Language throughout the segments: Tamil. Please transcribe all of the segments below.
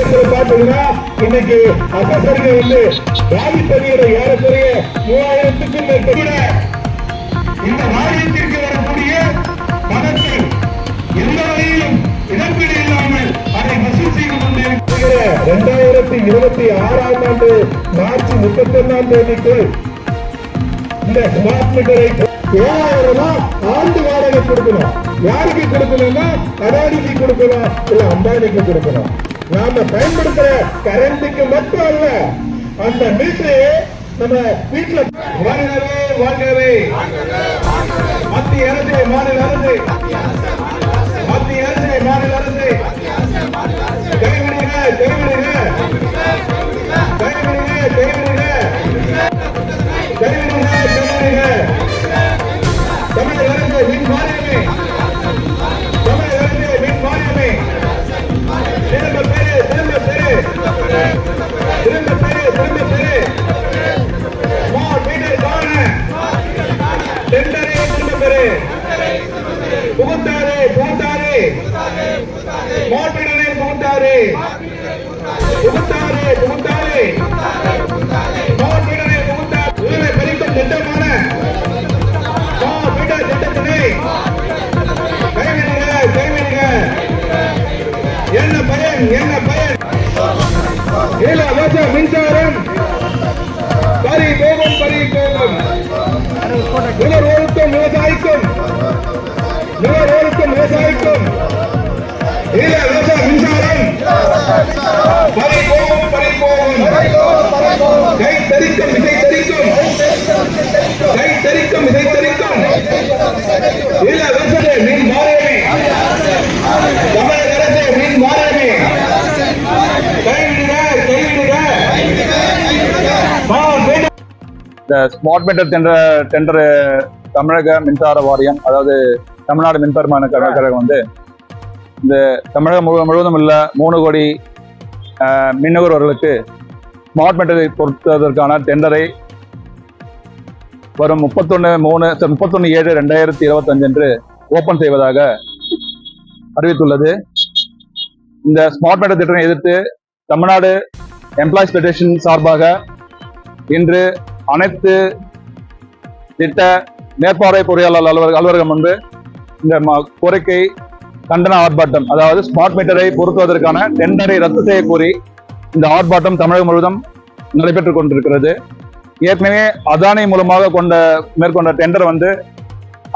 இயக்கத்துல இன்னைக்கு அசசரிங்க வந்து ராஜஸ்தனியோட ஏறக்குறைய மூவாயிரத்துக்கும் மேற்பட்ட இந்த வாரியத்திற்கு வரக்கூடிய எந்த வகையிலும் இழப்பீடு இல்லாமல் அதை வசூல் செய்து கொண்டிருக்கிற இரண்டாயிரத்தி இருபத்தி ஆறாம் ஆண்டு மார்ச் முப்பத்தி ஒன்னாம் தேதிக்குள் இந்த ஸ்மார்ட் மீட்டரை ஏழாயிரம் ரூபாய் ஆண்டு வாடகை கொடுக்கணும். யாருக்கு கொடுக்கணும்னா அதானிக்கு கொடுக்கணும் இல்ல அம்பானிக்கு கொடுக்கணும். நாம பயன்படுத்துற கரண்ட்டுக்கு மட்டும் அல்ல அந்த மீட்டரு நம்ம வீட்டுல வாழ்கவே வாழ்கவே மத்திய அரசு மாநில அரசு. மத்திய அரசு மாநில அரசு. கைவிடுங்க கைவிடுங்க கைவிடுங்க கைவிடுங்க கைவிடுங்க கைவிடுங்க தமிழக அரசு புகுத்தாரு புகுத்தாரு ஸ்மார்ட் மீட்டரை புகுத்தாரு பறிக்கும் திட்டமான ஸ்மார்ட் திட்டத்தினை கைவிடுங்க கைவிடுங்க என்ன பயன் என்ன பயன்? இலவச மின்சாரம். பறி போகும் பறி போகும். நுகர்வோருக்கும் விவசாயிக்கும் நுகர்வோருக்கும் விவசாயிக்கும். இலவச மின்சாரம் கை தெரிக்கும் தெரிக்கும் கை தெரிக்கும் தெரிக்கும் தமிழக அரசு கைவிடுக கைவிடுக ஸ்மார்ட் மீட்டர் இந்த ஸ்மார்ட் மீட்டர் டெண்டர் டெண்டர் தமிழக மின்சார வாரியம் அதாவது தமிழ்நாடு மின்பெருமான கழக- கழகம் வந்து இந்த தமிழகம் முழுவதும் உள்ள மூணு கோடி ஆஹ், மின் நுகர்வோர்களுக்கு ஸ்மார்ட் மீட்டரை பொருத்துவதற்கான டெண்டரை வரும் முப்பத்தொன்று மூணு முப்பத்தொன்று ஏழு ரெண்டாயிரத்தி இருபத்தஞ்சு அன்று ஓப்பன் செய்வதாக அறிவித்துள்ளது. இந்த ஸ்மார்ட் மீட்டர் திட்டத்தை எதிர்த்து தமிழ்நாடு எம்ப்ளாயிஸ் ஃபெடரேஷன் சார்பாக இன்று அனைத்து திட்ட மேற்பார்வை பொறியாளர் அலுவலக அலுவலகம் முன்பு இந்த கோரிக்கை கண்டன ஆர்ப்பாட்டம் அதாவது ஸ்மார்ட் மீட்டரை பொருத்துவதற்கான டெண்டரை ரத்து செய்ய கோரி இந்த ஆர்ப்பாட்டம் தமிழகம் முழுவதும் நடைபெற்றுக் கொண்டிருக்கிறது. ஏற்கனவே அதானி மூலமாக கொண்ட மேற்கொண்ட டெண்டர் வந்து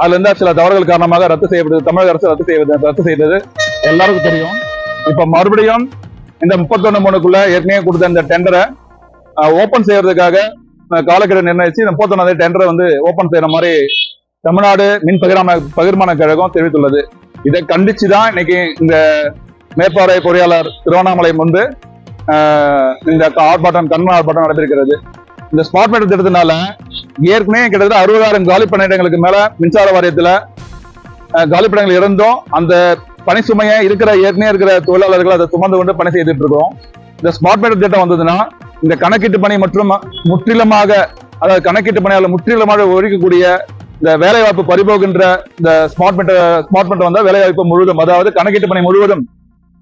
அதுல இருந்த சில தவறுகள் காரணமாக ரத்து செய்யப்பட்டது. தமிழக அரசு ரத்து செய்வது ரத்து செய்தது. எல்லாருக்கும் தெரியும். இப்ப மறுபடியும் இந்த முப்பத்தொன்னு மூணுக்குள்ள ஏற்கனவே கொடுத்த இந்த டெண்டரை ஓபன் செய்யறதுக்காக காலக்கெடு நிர்ணயிச்சு இந்த முப்பத்தொன்னாவது டெண்டரை வந்து ஓபன் செய்யற மாதிரி தமிழ்நாடு மின் பகிர்மான பகிர்மான கழகம் தெரிவித்துள்ளது. இதை கண்டிச்சுதான் இன்னைக்கு இந்த மேற்பாறை பொறியாளர் திருவண்ணாமலை வந்து இந்த ஆர்ப்பாட்டம் கண்ண ஆர்ப்பாட்டம் நடந்திருக்கிறது. இந்த ஸ்மார்ட் மீட்டர் திட்டத்தினால ஏற்கனவே கிட்டத்தட்ட அறுபதாயிரம் காலி பணியிடங்களுக்கு மேல மின்சார வாரியத்துல காலி பணியிடங்கள் இருந்தும். அந்த பணி சுமையை இருக்கிற ஏற்கனவே இருக்கிற தொழிலாளர்கள் அதை சுமந்து கொண்டு பணி செய்துட்டு இருக்கோம். இந்த ஸ்மார்ட் மீட்டர் திட்டம் வந்ததுன்னா இந்த கணக்கீட்டு பணி மற்றும் முற்றிலுமாக அதாவது கணக்கீட்டு பணியாளர் முற்றிலுமாக ஒழிக்கக்கூடிய இந்த வேலைவாய்ப்பு பறிபோகின்ற இந்த ஸ்மார்ட் மீட்டர் ஸ்மார்ட் மீட்டர் வந்தால் வேலைவாய்ப்பு முழுவதும் அதாவது கணக்கீட்டு பணி முழுவதும்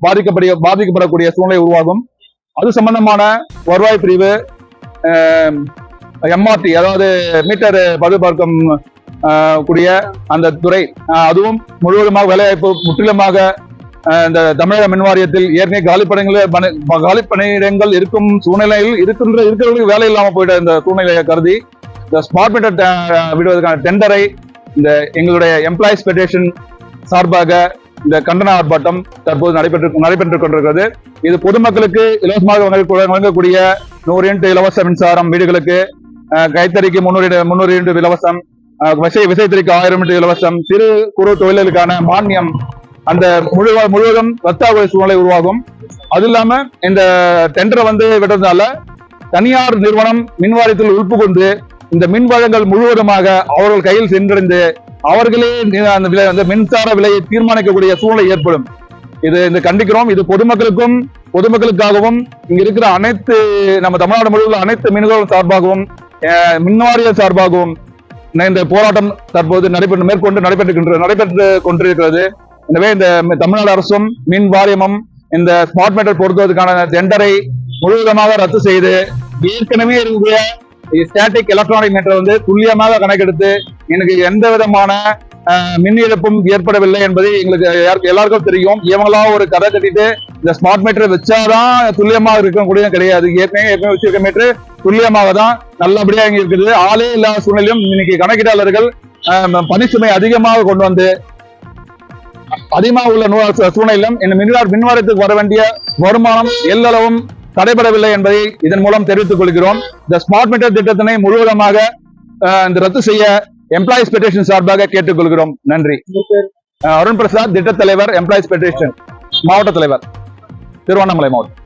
பாதிக்கப்படிய பாதிக்கப்படக்கூடிய சூழ்நிலை உருவாகும். அது சம்பந்தமான வருவாய் பிரிவு எம்ஆர்டி அதாவது மீட்டர் பழுதுபார்க்கும் கூடிய அந்த துறை அதுவும் முழுவதுமாக வேலைவாய்ப்பு முற்றிலுமாக இந்த தமிழக மின் வாரியத்தில் ஏற்கனவே காலிப்பணிகள் காலி காலிப்பணியிடங்கள் இருக்கும் சூழ்நிலையில் இருக்கின்ற இருக்கிறவங்களுக்கு வேலை இல்லாமல் போயிட்ட இந்த சூழ்நிலையை கருதி இந்த ஸ்மார்ட் மீட்டர் விடுவதற்கான டெண்டரை இந்த எங்களுடைய எம்ப்ளாயிஸ் ஃபெடரேஷன் சார்பாக இந்த கண்டன ஆர்ப்பாட்டம் தற்போது நடைபெற்று நடைபெற்றுக் கொண்டிருக்கிறது. இது பொதுமக்களுக்கு இலவசமாக வழங்கக்கூடிய நூறு யூனிட் இலவச மின்சாரம் வீடுகளுக்கு கைத்தறிக்கு முன்னூறு யூனிட் முன்னூறு யூனிட் இலவசம் விசை விசைத்தறிக்கு ஆயிரம் யூனிட் இலவசம் சிறு குறு தொழில்களுக்கான மானியம் அந்த முழு முழுவதும் ரத்தாகுடைய சூழ்நிலை உருவாகும். அது இல்லாம இந்த டெண்டரை வந்து விடுறதுனால தனியார் நிறுவனம் மின்வாரியத்தில் வாரியத்தில் கொண்டு இந்த மின் வழங்கல் முழுவதுமாக அவர்கள் கையில் சென்றடைந்து அவர்களே அந்த விலை அந்த மின்சார விலையை தீர்மானிக்கக்கூடிய சூழ்நிலை ஏற்படும். இது இந்த கண்டிக்கிறோம். இது பொதுமக்களுக்கும் பொதுமக்களுக்காகவும் இங்க இருக்கிற அனைத்து நம்ம தமிழ்நாடு முழுவதும் அனைத்து மின்கள் சார்பாகவும் மின்வாரிய சார்பாகவும் இந்த போராட்டம் தற்போது நடைபெற்று மேற்கொண்டு நடைபெற்று நடைபெற்று கொண்டிருக்கிறது. எனவே இந்த தமிழ்நாடு அரசும் மின் வாரியமும் இந்த ஸ்மார்ட் மீட்டர் பொருத்துவதற்கான டெண்டரை முழுவதமாக ரத்து செய்து ஏற்கனவே இருக்கக்கூடிய ஸ்டாட்டிக் எலக்ட்ரானிக் மீட்டர் வந்து துல்லியமாக கணக்கெடுத்து எனக்கு எந்த விதமான மின் இழப்பும் ஏற்படவில்லை என்பது எங்களுக்கு எல்லாருக்கும் தெரியும். இவங்களா ஒரு கதை கட்டிட்டு இந்த ஸ்மார்ட் மீட்டர் வச்சாதான் துல்லியமாக இருக்கக்கூடிய கிடையாது. ஏற்கனவே ஏற்கனவே வச்சிருக்க மீட்டர் துல்லியமாக தான் நல்லபடியா இங்க இருக்குது. ஆளே இல்லாத சூழ்நிலையும் இன்னைக்கு கணக்கீட்டாளர்கள் அஹ், பணிச்சுமை அதிகமாக கொண்டு வந்து அதிகமாக உள்ள சூழ்நிலையிலும் இந்த மின்வாரத்துக்கு வர வேண்டிய வருமானம் எல்லளவும் தடைபடவில்லை என்பதை இதன் மூலம் தெரிவித்துக் கொள்கிறோம். இந்த ஸ்மார்ட் மீட்டர் திட்டத்தினை முழுவதுமாக இந்த ரத்து செய்ய எம்ப்ளாயிஸ் பெட்டிஷன் சார்பாக கேட்டுக்கொள்கிறோம் நன்றி. அஹ், அருண் பிரசாத் திட்ட தலைவர் எம்ப்ளாயிஸ் பெட்டிஷன் மாவட்ட தலைவர் திருவண்ணாமலை மாவட்டம்.